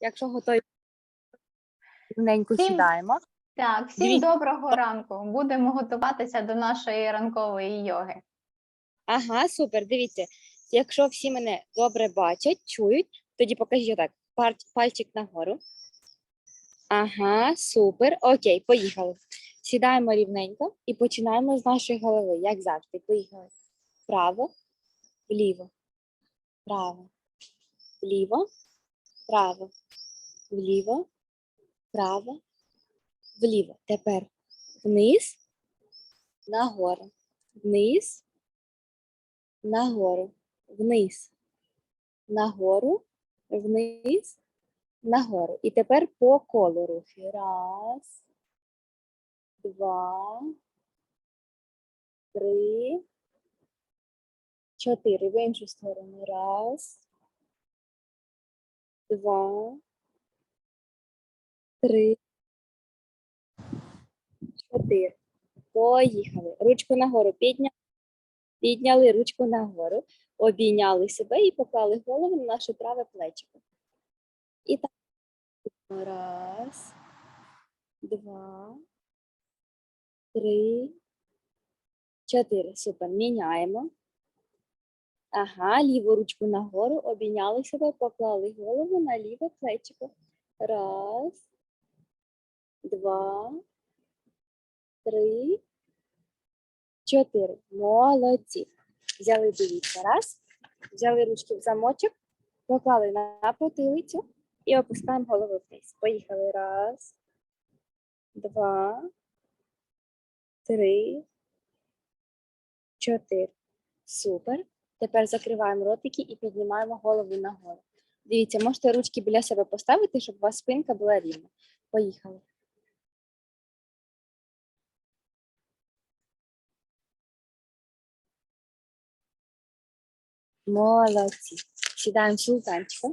Якщо готові, рівненько Всім сідаємо. Так, всім Дивіться. доброго ранку. Будемо готуватися до нашої ранкової йоги. Ага, супер. Дивіться, якщо всі мене добре бачать, чують, тоді покажіть так. Пальчик нагору. Ага, супер. Окей, поїхали. Сідаємо рівненько і починаємо з нашої голови, як завжди. Поїхали. Вправо, вліво, право, вліво, право, вліво, право, вліво. Тепер вниз, нагору, вниз, нагору, вниз, нагору, вниз, нагору. І тепер по колу рухи. Раз, два, три, чотири. В іншу сторону. Раз, два, три, чотири. Поїхали. Ручку нагору підняли. Підняли ручку нагору, обійняли себе і поклали голову на наше праве плечико. І так. Раз, два, три, чотири. Супер. Міняємо. Ага, ліву ручку нагору, обійняли себе, поклали голову на ліве плечико. Раз, два, три, чотири. Молодці. Взяли, дивіться, раз. Взяли ручки в замочок, поклали на потилицю і опускаємо голову вниз. Поїхали. Раз, два, три, чотири. Супер. Тепер закриваємо ротики і піднімаємо голову нагору. Дивіться, можете ручки біля себе поставити, щоб у вас спинка була рівна. Поїхали. Молодці. Сідаємо в султанчика.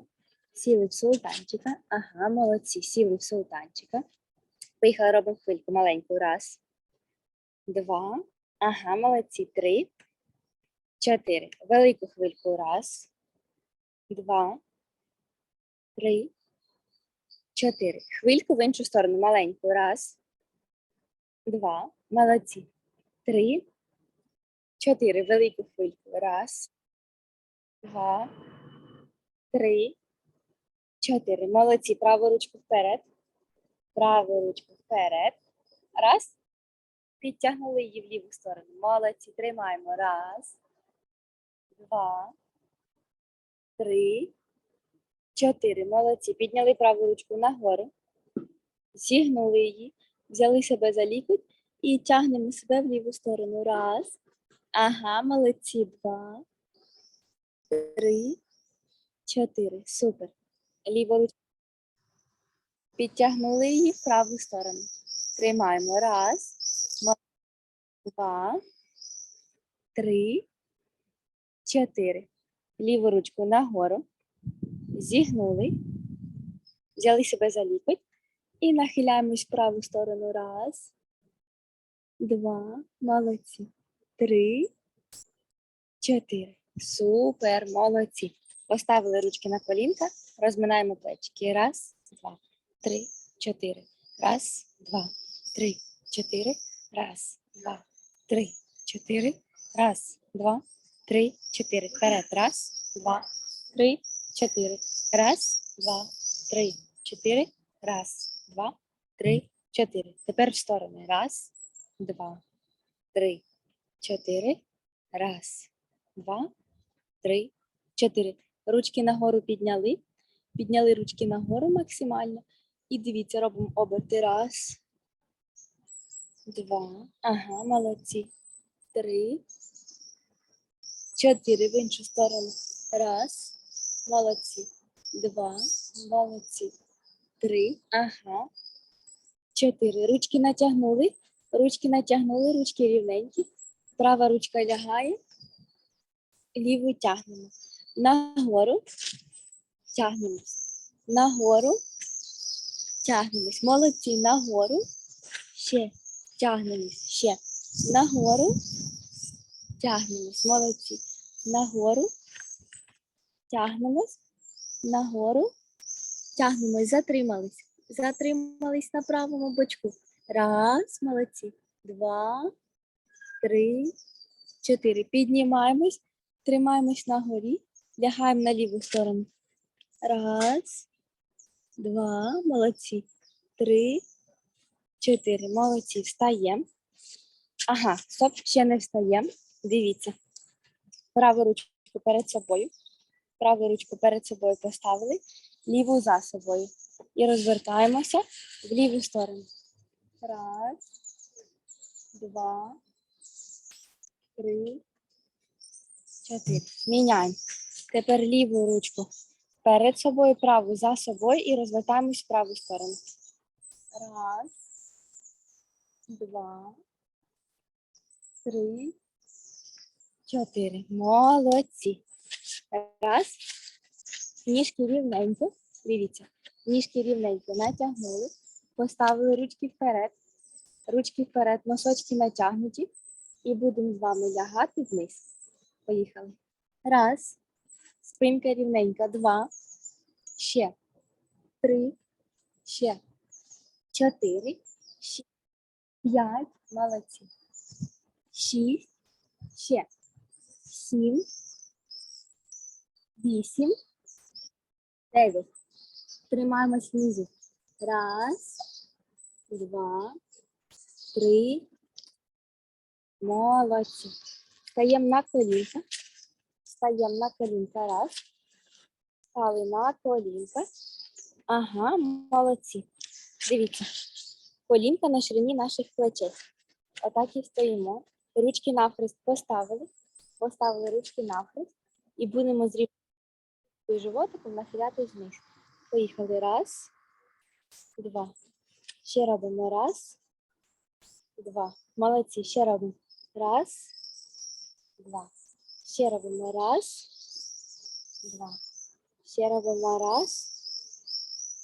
Сіли в султанчика. Ага, молодці. Сіли в султанчика. Поїхали, робимо хвильку маленьку. Раз, два. Ага, молодці. Три, чотири. Велику хвильку. Раз, два, три, чотири. Хвильку в іншу сторону. Маленьку. Раз, два. Молодці. Три, чотири. Велику хвильку. Раз, два, три, чотири. Молодці. Праву ручку вперед. Праву ручку вперед. Раз. Підтягнули її в ліву сторону. Молодці. Тримаємо. Раз, два, три, чотири. Молодці. Підняли праву ручку нагору. Зігнули її. Взяли себе за лікоть і тягнемо себе в ліву сторону. Раз. Ага, молодці. Два три, чотири. Супер. Ліву ручку. Підтягнули її в праву сторону. Тримаємо. Раз, два, три, чотири. Ліву ручку нагору. Зігнули. Взяли себе за лікоть. І нахиляємось в праву сторону. Раз, два, молодці. Три, чотири. Супер, молодці. Поставили ручки на колінка, розминаємо плечики. Раз, два, три, чотири. Раз, два, три, чотири. Раз, два, три, чотири. Раз, два, три, чотири. Вперед. Раз, два, три, чотири. Раз, два, три, чотири. Раз, два, три, чотири. Тепер в сторони. Раз, два, три, чотири. Раз, два, три, чотири. Ручки нагору підняли. Підняли ручки нагору максимально. І дивіться, робимо оберти. Раз, два. Ага, молодці. Три, чотири. В іншу сторону. Раз. Молодці. Два. Молодці. Три. Ага. Чотири. Ручки натягнули. Ручки натягнули, ручки рівненькі. Права ручка лягає ліву тягнемо. Нагору тягнемось. Нагору тягнемось. Молодці. Нагору. Ще тягнемось. Ще. Нагору тягнемось. Молодці. Нагору тягнемось. Нагору Тягнемось, затримались. Затримались на правому бочку. Раз, молодці. Два, три, чотири. Піднімаємось, тримаємось на горі, лягаємо на ліву сторону. Раз, два, молодці. Три, чотири. Молодці. Встаємо. Ага, стоп, ще не встаємо. Дивіться. Праву ручку перед собою. Праву ручку перед собою поставили, ліву за собою. І розвертаємося в ліву сторону. Раз, два, три, чотири. Міняємо. Тепер ліву ручку перед собою, праву за собою і розвертаємось в праву сторону. Раз, два, три, чотири. Молодці. Раз. Ніжки рівненько. Дивіться. Ніжки рівненько натягнули. Поставили ручки вперед. Ручки вперед, носочки натягнуті. І будемо з вами лягати вниз. Поїхали. Раз. Спинка рівненька. Два. Ще. Три. Ще. Чотири. Ще. П'ять. Молодці. Шість. Ще. Сім вісім, дев'ять. Тримаємось внизу. Раз, два, три. Молодці. Стаємо на колінка. Стаємо на колінка. Раз. Стали на колінка. Ага, молодці. Дивіться. Колінка на ширині наших плечей. Отак і стоїмо. Ручки навхрест поставили. Поставили ручки навхрест. І будемо зрівняти животиком нахилятись вниз. Поїхали. Раз, два. Ще робимо. Раз, два. Молодці. Ще робимо. Раз, два. Ще робимо. Раз, два. Ще робимо. Раз,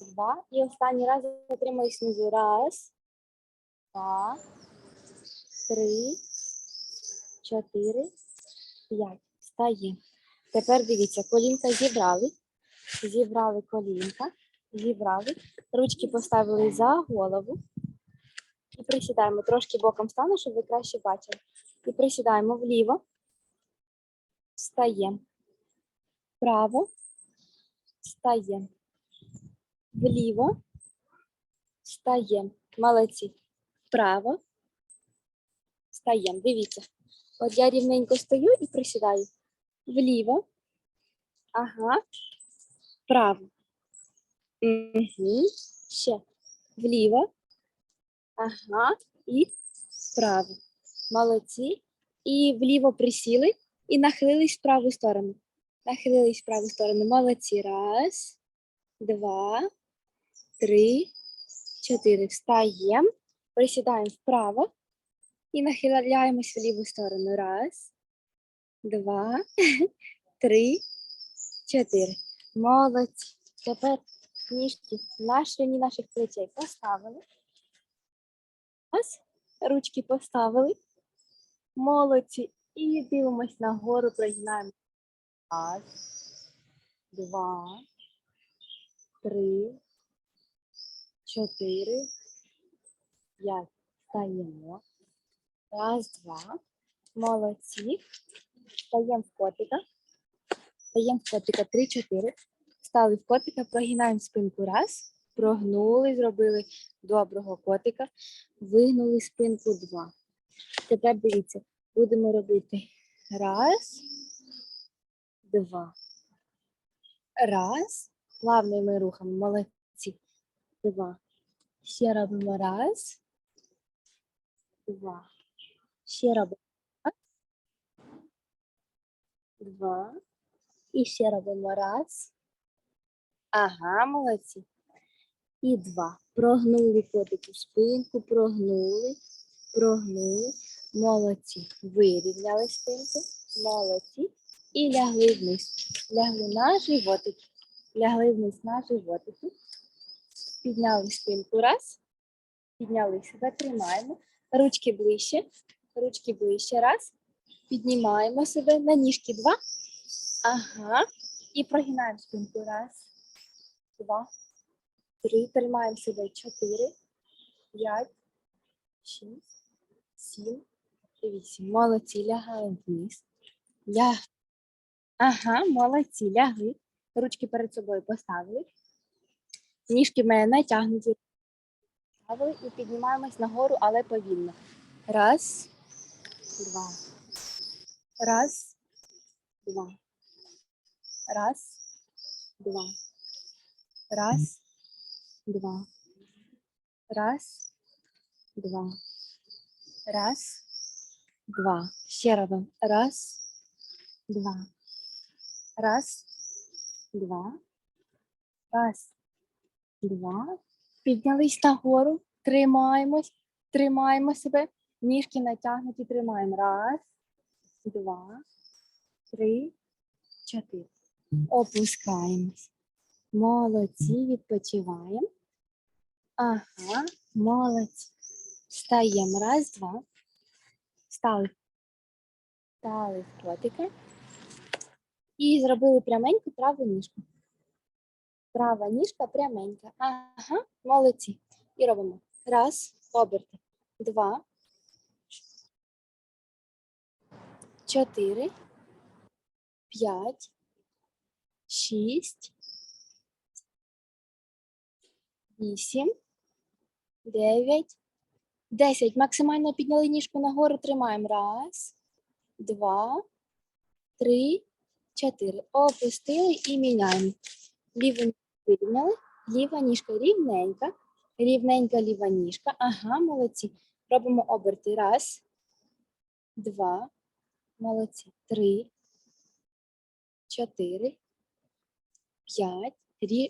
два. І останній раз затримуюсь знизу. Раз, два, три, чотири, п'ять. Встаємо. Тепер дивіться, колінка зібрали, зібрали колінка, зібрали, ручки поставили за голову і присідаємо. Трошки боком стану, щоб ви краще бачили. І присідаємо вліво, встаємо, вправо, встаємо, вліво, встаємо. Молодці. Вправо, встаємо. Дивіться. От я рівненько стою і присідаю вліво. Ага. Вправо. Угу. Ще. Вліво. Ага. І вправо. Молодці. І вліво присіли і нахилились в праву сторону. Нахилились в праву сторону. Молодці. Раз, два, три, чотири. Встаємо. Присідаємо вправо і нахиляємось в ліву сторону. Раз, два, три, чотири. Молодці. Тепер ніжки на ширині наших плечей поставили. Ось, ручки поставили. Молодці. І дивимось нагору, прогинаємо. Раз, два, три, чотири, п'ять. Стаємо. Раз, два. Молодці. Стаємо в котика. Стаємо в котика 3-4. Стали в котика, прогинаємо спинку раз. Прогнули, зробили доброго котика. Вигнули спинку два. Тепер дивіться, будемо робити раз, два. Раз. Плавними рухами. Молодці. Два. Ще робимо раз. Два. Ще робимо два. І ще робимо раз. Ага, молодці. І два. Прогнули котику спинку, прогнули, прогнули. Молодці. Вирівняли спинку. Молодці. І лягли вниз. Лягли на животики. Лягли вниз на животики. Підняли спинку. Раз. Підняли себе, тримаємо. Ручки ближче. Ручки ближче. Раз. Піднімаємо себе на ніжки два. Ага. І прогинаємо спинку. Раз, два, три, тримаємо себе, чотири, п'ять, шість, сім, вісім. Молодці, лягаємо вниз. Ля... Ага, молодці, лягли. Ручки перед собою поставили. Ніжки в мене натягнуті. І піднімаємось нагору, але повільно. Раз, два. Раз, два. Раз, два. Раз, два. Раз, два. Раз, два. Ще разом. Раз, два. Раз, два. Раз, два. Піднялись нагору. Тримаємось. Тримаємо себе. Ніжки натягнуті. Тримаємо. Раз, два, три, чотири. Опускаємось. Молодці, відпочиваємо. Ага, молодці. Встаємо. Раз, два. Стали. Стали котики. І зробили пряменьку праву ніжку. Права ніжка пряменька. Ага, молодці. І робимо. Раз, оберти. Два. Чотири. П'ять. Шість. Вісім. Дев'ять. Десять. Максимально підняли ніжку нагору. Тримаємо. Раз, два, три, чотири. Опустили і міняємо. Ліву ніжку вирівняли. Ліва ніжка рівненька. Рівненька ліва ніжка. Ага, молодці. Робимо оберти. Раз, два. Молодці. Три, чотири, п'ять.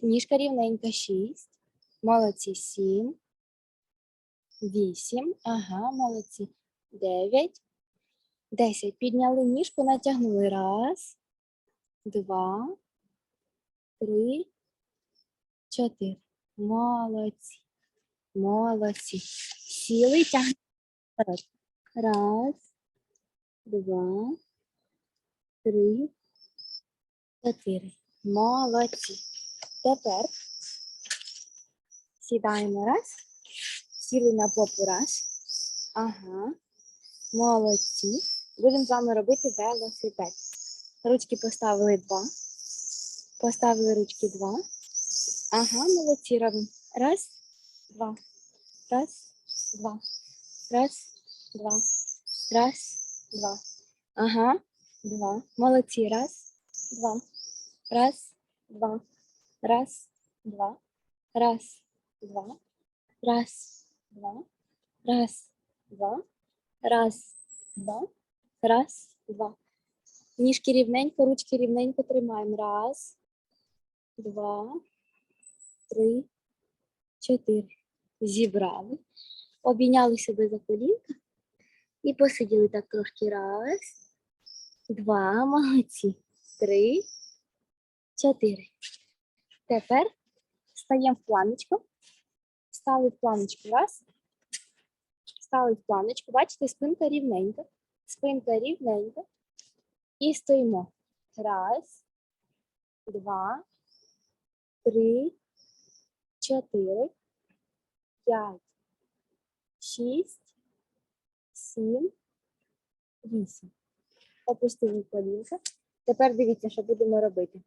Ніжка рівненька. Шість. Молодці. Сім. Вісім. Ага, молодці. Дев'ять. Десять. Підняли ніжку, натягнули. Раз, два, три, чотири. Молодці. Молодці. Сіли, тягнемо. Раз, два, три, чотири. Молодці. Тепер сідаємо раз. Сіли на попу раз. Ага. Молодці. Будемо з вами робити велосипед. Ручки поставили два. Поставили ручки два. Ага, молодці робимо. Раз, два. Раз, два. Раз, два. Раз, два. Ага, два. Молодці. Раз, два. Раз, два. Раз, два. Раз, два. Раз, два. Раз, два. Раз, два. Раз, два. Ніжки рівненько, ручки рівненько тримаємо. Раз, два, три, чотири. Зібрали. Обійняли себе за колінка і посиділи так трошки. Раз, два, молодці. Три, чотири. Тепер стаємо в планочку. Стали в планочку. Раз. Стали в планочку. Бачите, спинка рівненька. Спинка рівненька. І стоїмо. Раз, два, три, чотири, п'ять, шість, сім, вісім. Опустили колінка. Тепер дивіться, що будемо робити.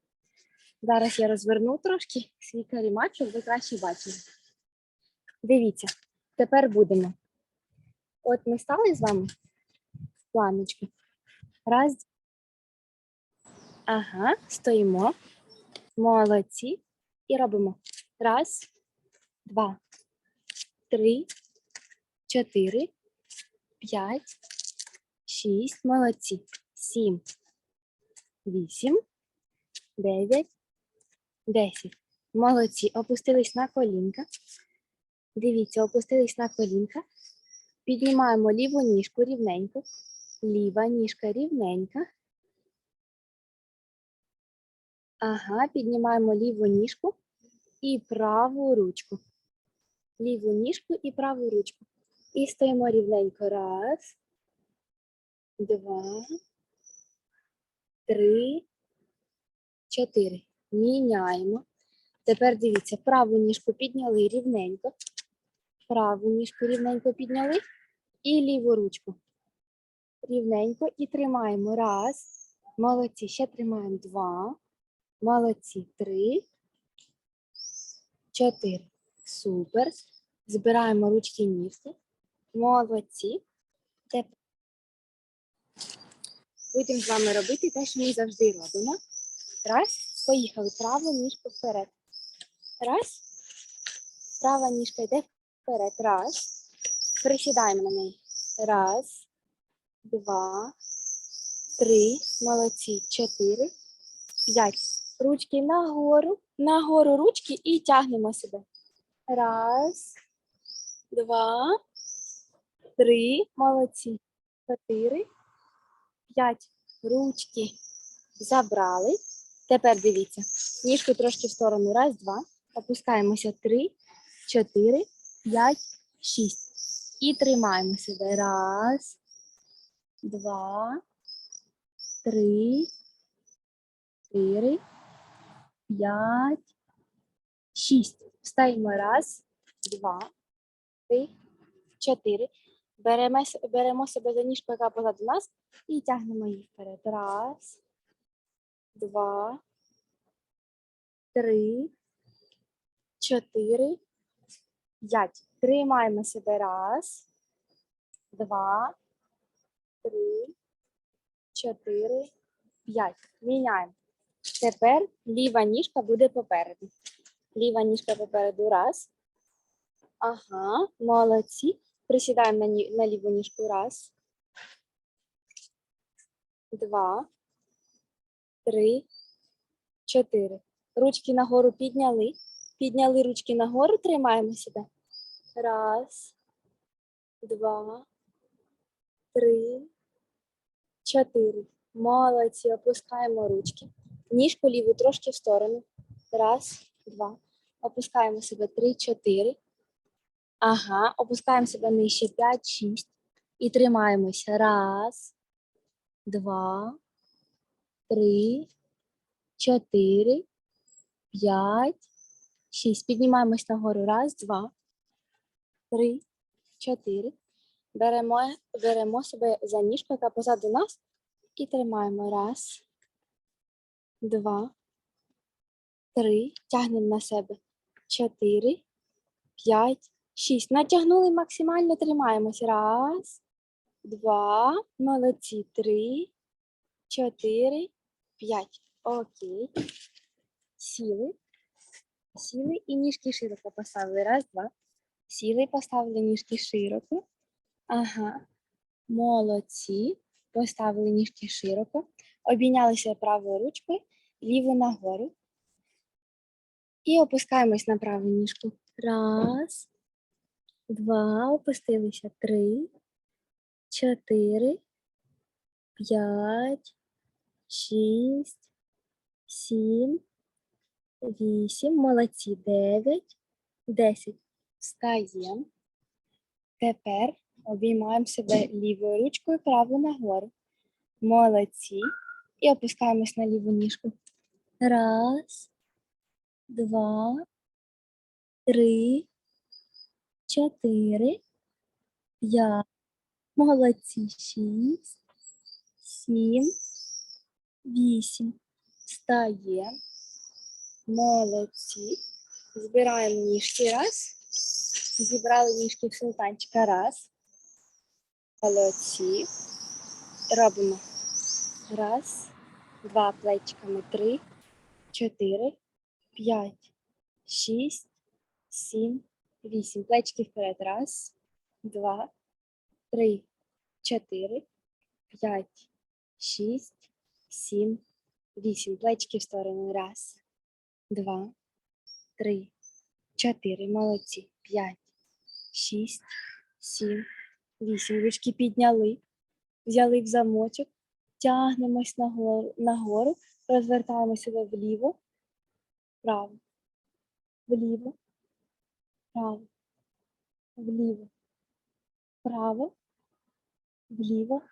Зараз я розверну трошки свій карімат, щоб ви краще бачили. Дивіться, тепер будемо. От ми стали з вами в планочку. Раз. Ага, стоїмо. Молодці. І робимо. Раз, два, три, чотири, п'ять, шість. Молодці. Сім, вісім, дев'ять, десять. Молодці. Опустились на колінка. Дивіться, опустились на колінка. Піднімаємо ліву ніжку рівненько. Ліва ніжка рівненька. Ага, піднімаємо ліву ніжку і праву ручку. Ліву ніжку і праву ручку. І стоїмо рівненько. Раз, два, три, чотири. Міняємо. Тепер дивіться, праву ніжку підняли рівненько. Праву ніжку рівненько підняли. І ліву ручку. Рівненько. І тримаємо. Раз. Молодці. Ще тримаємо. Два. Молодці. Три. Чотири. Супер. Збираємо ручки ніжки. Молодці. Тепер будемо з вами робити те, що ми завжди робимо. Раз. Поїхали. Праву ніжку вперед. Раз. Права ніжка йде вперед. Раз. Присідаємо на неї. Раз. Два. Три. Молодці. Чотири. П'ять. Ручки нагору. Нагору ручки і тягнемо себе. Раз. Два. Три. Молодці. Чотири. П'ять. Ручки забрали. Тепер дивіться. Ніжку трошки в сторону. Раз, два. Опускаємося. Три, чотири, п'ять, шість. І тримаємо себе. Раз, два, три, чотири, п'ять, шість. Встаємо. Раз, два, три, чотири. Беремо, беремо себе за ніжку, яка позаду нас, і тягнемо її вперед. Раз, два, три, чотири, п'ять. Тримаємо себе. Раз, два, три, чотири, п'ять. Міняємо. Тепер ліва ніжка буде попереду. Ліва ніжка попереду. Раз. Ага, молодці. Присідаємо на, ні- на ліву ніжку. Раз. Два. Три. Чотири. Ручки нагору підняли. Підняли ручки нагору, тримаємо себе. Раз, два, три, чотири. Молодці. Опускаємо ручки. Ніжку ліву трошки в сторону. Раз, два. Опускаємо себе. Три, чотири. Ага. Опускаємо себе нижче. П'ять, шість. І тримаємося. Раз, два, три, чотири, п'ять, шість. Піднімаємось нагору. Раз, два, три, чотири. Беремо, беремо себе за ніжку, яка позаду нас, і тримаємо. Раз, два, три. Тягнемо на себе. Чотири, п'ять, шість. Натягнули максимально тримаємось. Раз, два, молодці. Три, чотири, п'ять. Окей. Сіли. Сіли і ніжки широко поставили. Раз, два. Сіли, поставили ніжки широко. Ага. Молодці. Поставили ніжки широко. Обійнялися правою ручкою, ліву нагору. І опускаємось на праву ніжку. Раз, два, опустилися. Три, чотири, п'ять, шість, сім, вісім, молодці, дев'ять, десять. Встаємо. Тепер обіймаємо себе лівою ручкою, праву нагору. Молодці. І опускаємось на ліву ніжку. Раз, два, три, чотири, п'ять. Молодці. Шість, сім, вісім. Встаємо. Молодці. Збираємо ніжки раз. Зібрали ніжки в султанчика раз. Молодці. Робимо. Раз, два плечиками, три, чотири, п'ять, шість, сім, вісім. Плечки вперед. Раз, два, три, чотири, п'ять, шість, сім, вісім. Плечки в сторону. Раз, два, три, чотири. Молодці. П'ять, шість, сім, вісім. Ручки підняли, взяли в замочок, тягнемось нагору, нагору розвертаємо себе вліво, вправо, вліво, вправо, вліво, вправо, вліво,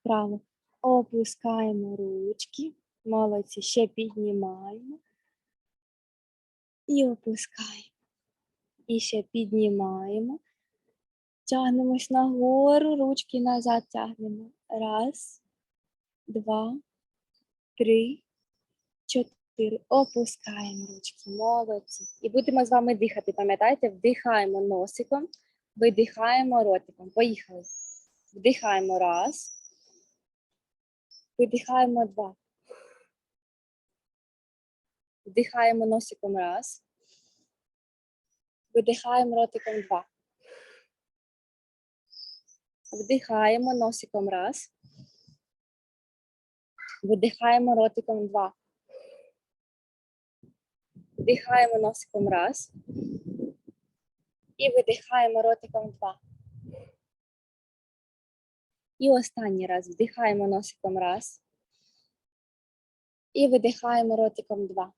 вправо. Опускаємо ручки. Молодці. Ще піднімаємо. І опускаємо. І ще піднімаємо. Тягнемось нагору, ручки назад тягнемо. Раз, два, три, чотири. Опускаємо ручки. Молодці. І будемо з вами дихати. Пам'ятаєте, вдихаємо носиком, видихаємо ротиком. Поїхали. Вдихаємо раз. Видихаємо два. Вдихаємо носиком раз. Видихаємо ротиком два. Вдихаємо носиком раз. Видихаємо ротиком два. Вдихаємо носиком раз. І видихаємо ротиком два. І останній раз вдихаємо носиком раз. І видихаємо ротиком два.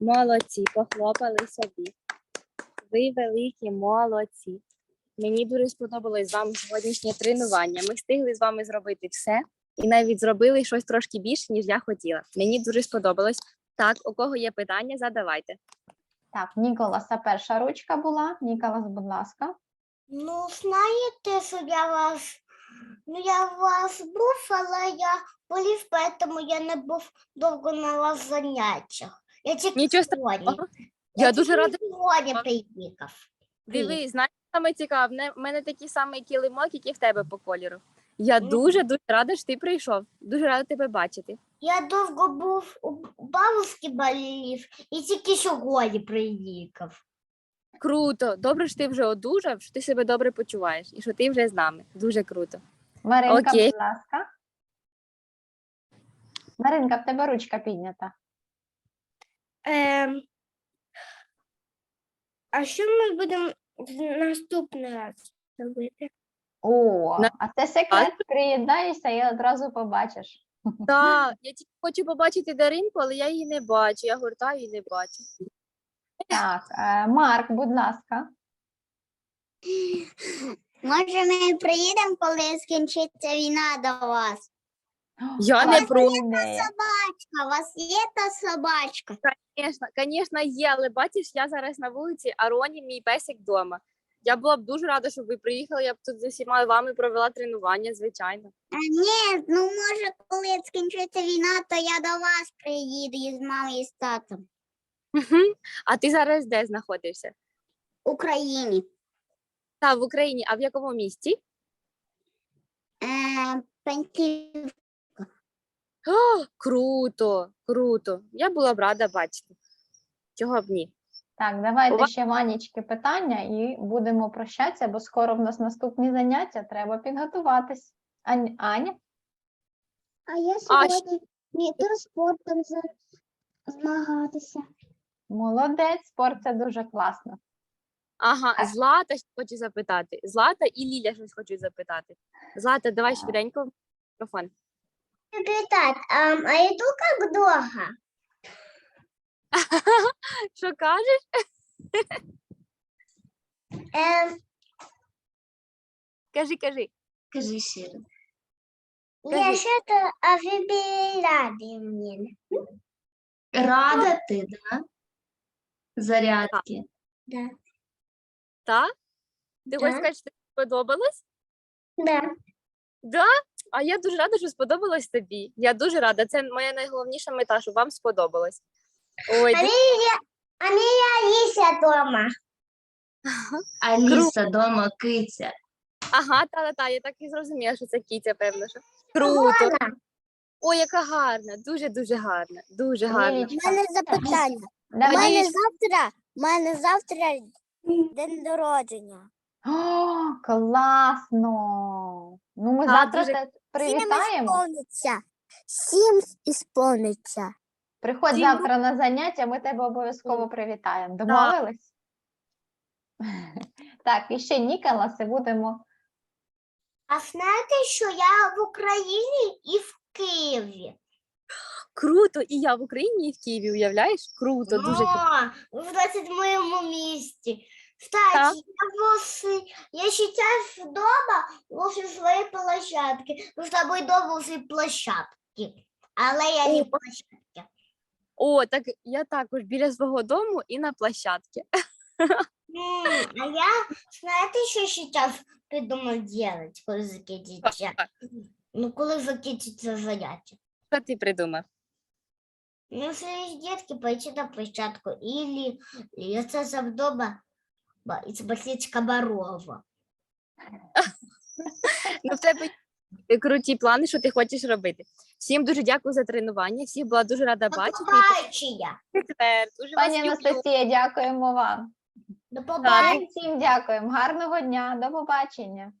Молодці, похлопали собі. Ви великі молодці. Мені дуже сподобалось з вами сьогоднішнє тренування. Ми встигли з вами зробити все і навіть зробили щось трошки більше, ніж я хотіла. Мені дуже сподобалось. Так, у кого є питання, задавайте. Так, Ніколаса перша ручка була. Ніколас, будь ласка. Ну, знаєте, що я вас, ну я вас був, але я болів, тому я не був довго на вас заняттях. Я тільки Нічого страшного. Я дуже рада. Сьогодні приїхав. Диви, знаєш, саме цікаве, в мене такий самий килимок, як і в тебе по кольору. Я дуже дуже рада, що ти прийшов. Дуже рада тебе бачити. Я довго був у бабушки болів і тільки сьогодні приїхав. Круто. Добре, що ти вже одужав, що ти себе добре почуваєш і що ти вже з нами. Дуже круто. Маринка, Окей. будь ласка. Маринка, в тебе ручка піднята. Ем, а що ми будемо наступний раз робити? О, На- а це секрет. Приєднайся і одразу побачиш. Так, я тільки хочу побачити Даринку, але я її не бачу. Я гортаю і не бачу. Так, е, Марк, будь ласка. Може, ми приїдемо, коли скінчиться війна до вас? Я не проти. Собачка, у вас є та собачка? Звісно, звісно, є, але бачиш, я зараз на вулиці, а Роні мій песик вдома. Я була б дуже рада, щоб ви приїхали. Я б тут з усіма вами провела тренування, звичайно. А, ні, ну може, коли скінчиться війна, то я до вас приїду із мамою і з татом. Мгм. А ти зараз де знаходишся? В Україні. Та в Україні, а в якому місті? Е, Пеньків. О, круто, круто. Я була б рада бачити. Чого б ні? Так, давайте Ува- ще Ванічки питання і будемо прощатися, бо скоро в нас наступні заняття, треба підготуватись. Ань, Аня? А я сьогодні піду спортом змагатися. Молодець, спорт це дуже класно. Ага, А- Злата хочу запитати. Злата і Ліля щось хочуть запитати. Злата, давай швиденько мікрофон Привет, а, а иду как долго? Що кажеш? Эм, Кажи, кажи. Скажи Сира. Скажи. Я что-то а вы были рады мне. Рада ти, да? Зарядки. Да. Так? Ти хочеш Да. сказати, що тобі сподобалось? Да. Да? А я дуже рада, що сподобалось тобі. Я дуже рада. Це моя найголовніша мета, щоб вам сподобалось. Ой, А ду- меня, а меня Алися дома. Аліса дома киця. ага, та-та-та, я так і зрозуміла, що це кітя, певно. Що. Круто. Вона. Ой, яка гарна, дуже-дуже гарна, дуже гарна. Лілічка, мене запитання. давай. мене завтра, у мене завтра день народження. О, класно! Ну, ми Так, завтра дуже- те привітаємо. сповниться. Сім ісповниться. Приходь Сім завтра на заняття, ми тебе обов'язково привітаємо. Домовились? Так, і ще Ніколаси будемо. А знаєте, що я в Україні і в Києві? Круто, і я в Україні, і в Києві, уявляєш? Круто, дуже круто. О, в 22 місті. Кстати, я возле, я сейчас дома возле своей площадки. Мы с тобой дома возле площадки. Але я не О. площадки. О, так я також біля свого дому і на площадці. М, А я, знаєте, що сейчас придумав делать, коли закінчиться? Ну, коли закінчиться заняття. Що ти придумав? Ну, если есть детки, пойти на площадку или остаться дома ба- и смотреть Комарова. Ну, в тебе є круті плани, що ти хочеш робити. Всім дуже дякую за тренування. Всіх була дуже рада До бачити. побачення. Тепер дуже вас Пані люблю. Анастасія, дякуємо вам. До побачення. Всім дякуємо. Гарного дня, до побачення.